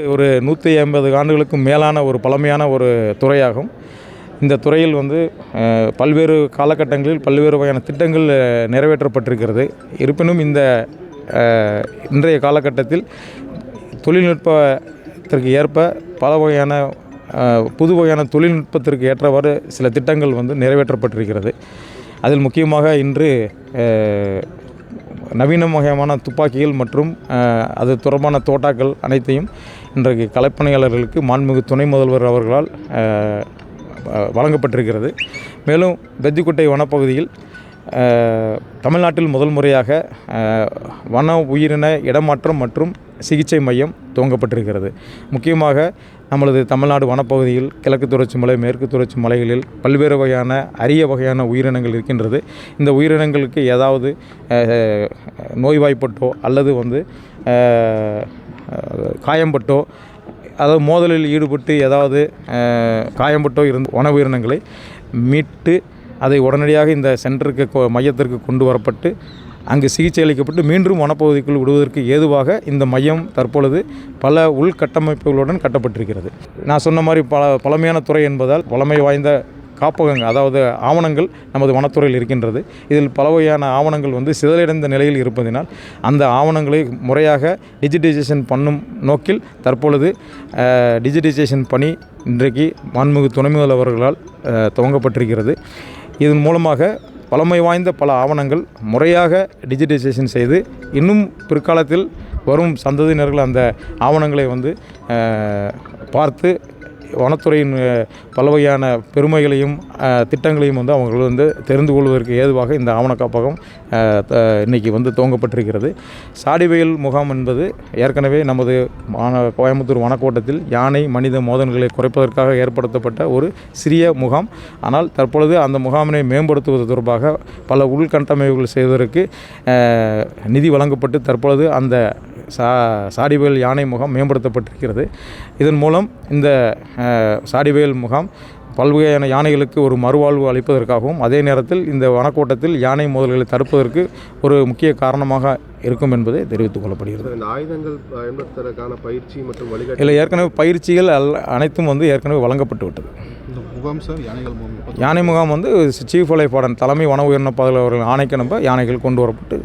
ஒரு நூற்றி ஐம்பது ஆண்டுகளுக்கும் மேலான ஒரு பழமையான ஒரு துறையாகும். இந்த துறையில் வந்து பல்வேறு காலகட்டங்களில் பல்வேறு வகையான திட்டங்கள் நிறைவேற்றப்பட்டிருக்கிறது. இருப்பினும் இந்த இன்றைய காலகட்டத்தில் தொழில்நுட்பத்திற்கு ஏற்ப பல வகையான புது வகையான தொழில்நுட்பத்திற்கு ஏற்றவாறு சில திட்டங்கள் வந்து நிறைவேற்றப்பட்டிருக்கிறது. அதில் முக்கியமாக இன்று நவீன வகையான துப்பாக்கிகள் மற்றும் அது தொடர்பான தோட்டாக்கள் அனைத்தையும் இன்றைக்கு கலைப்பணியாளர்களுக்கு மாண்புமிகு துணை முதல்வர் அவர்களால் வ- வழங்கப்பட்டிருக்கிறது. மேலும் பெத்திக்குட்டை வனப்பகுதியில் தமிழ்நாட்டில் முதல் முறையாக வன உயிரின இடமாற்றம் மற்றும் சிகிச்சை மையம் துவங்கப்பட்டிருக்கிறது. முக்கியமாக நம்மளது தமிழ்நாடு வனப்பகுதியில் கிழக்கு தொடர்ச்சி மலை மேற்கு தொடர்ச்சி மலைகளில் பல்வேறு வகையான அரிய வகையான உயிரினங்கள் இருக்கின்றது. இந்த உயிரினங்களுக்கு ஏதாவது நோய்வாய்ப்பட்டோ அல்லது வந்து காயம்பட்டோ அதாவது மோதலில் ஈடுபட்டு ஏதாவது காயம்பட்டோ இருந்து வன உயிரினங்களை மீட்டு அதை உடனடியாக இந்த சென்டருக்கு கொ- மையத்திற்கு கொண்டு வரப்பட்டு அங்கு சிகிச்சை அளிக்கப்பட்டு மீண்டும் வனப்பகுதிக்குள் விடுவதற்கு ஏதுவாக இந்த மையம் தற்பொழுது பல உள்கட்டமைப்புகளுடன் கட்டப்பட்டிருக்கிறது. நான் சொன்ன மாதிரி பல பழமையான துறை என்பதால் பழமை வாய்ந்த காப்பகங்கள் அதாவது ஆவணங்கள் நமது வனத்துறையில் இருக்கின்றது. இதில் பல வகையான ஆவணங்கள் வந்து சிதலடைந்த நிலையில் இருப்பதினால் அந்த ஆவணங்களை முறையாக டிஜிட்டைசேஷன் பண்ணும் நோக்கில் தற்பொழுது டிஜிட்டைசேஷன் பணி இன்றைக்கு மாண்புமிகு துணை முதல்வர்களால் அவர்களால் துவங்கப்பட்டிருக்கிறது. இதன் மூலமாக பழமை வாய்ந்த பல ஆவணங்கள் முறையாக டிஜிட்டைசேஷன் செய்து இன்னும் பிற்காலத்தில் வரும் சந்ததியினர்கள் அந்த ஆவணங்களை வந்து பார்த்து வனத்துறையின் பல வகையான பெருமைகளையும் திட்டங்களையும் வந்து அவர்கள் வந்து தெரிந்து கொள்வதற்கு ஏதுவாக இந்த ஆவண காப்பகம் இன்றைக்கி த- வந்து துவங்கப்பட்டிருக்கிறது. சாடிவயல் முகாம் என்பது ஏற்கனவே நமது கோயம்புத்தூர் வனக்கோட்டத்தில் யானை மனித மோதல்களை குறைப்பதற்காக ஏற்படுத்தப்பட்ட ஒரு சிறிய முகாம். ஆனால் தற்பொழுது அந்த முகாமினை மேம்படுத்துவது தொடர்பாக பல உள்கட்டமைப்புகள் செய்வதற்கு நிதி வழங்கப்பட்டு தற்பொழுது அந்த சா சாடிவயல் யானை முகாம் மேம்படுத்தப்பட்டிருக்கிறது. இதன் மூலம் இந்த அஹ், சாடிவயல் முகாம் பல்வகையான யானைகளுக்கு ஒரு மறுவாழ்வு அளிப்பதற்காகவும் அதே நேரத்தில் இந்த வனக்கோட்டத்தில் யானை மோதல்களை தடுப்பதற்கு ஒரு முக்கிய காரணமாக இருக்கும் என்பதை தெரிவித்துக் கொள்ளப்படுகிறது. இந்த ஆயுதங்கள் பயன்படுத்துவதற்கான பயிற்சி மற்றும் வழிகாட்டு இதில் ஏற்கனவே பயிற்சிகள் அல் அனைத்தும் வந்து ஏற்கனவே வழங்கப்பட்டு விட்டது. இந்த முகாம் சார் யானைகள் முகாம் எப்போ யானை முகாம் வந்து சீஃப் வலைப்பாடன் தலைமை வன உயிரின பாதுகாவலர்கள் ஆணைக்கிணம்ப யானைகள் கொண்டு வரப்பட்டு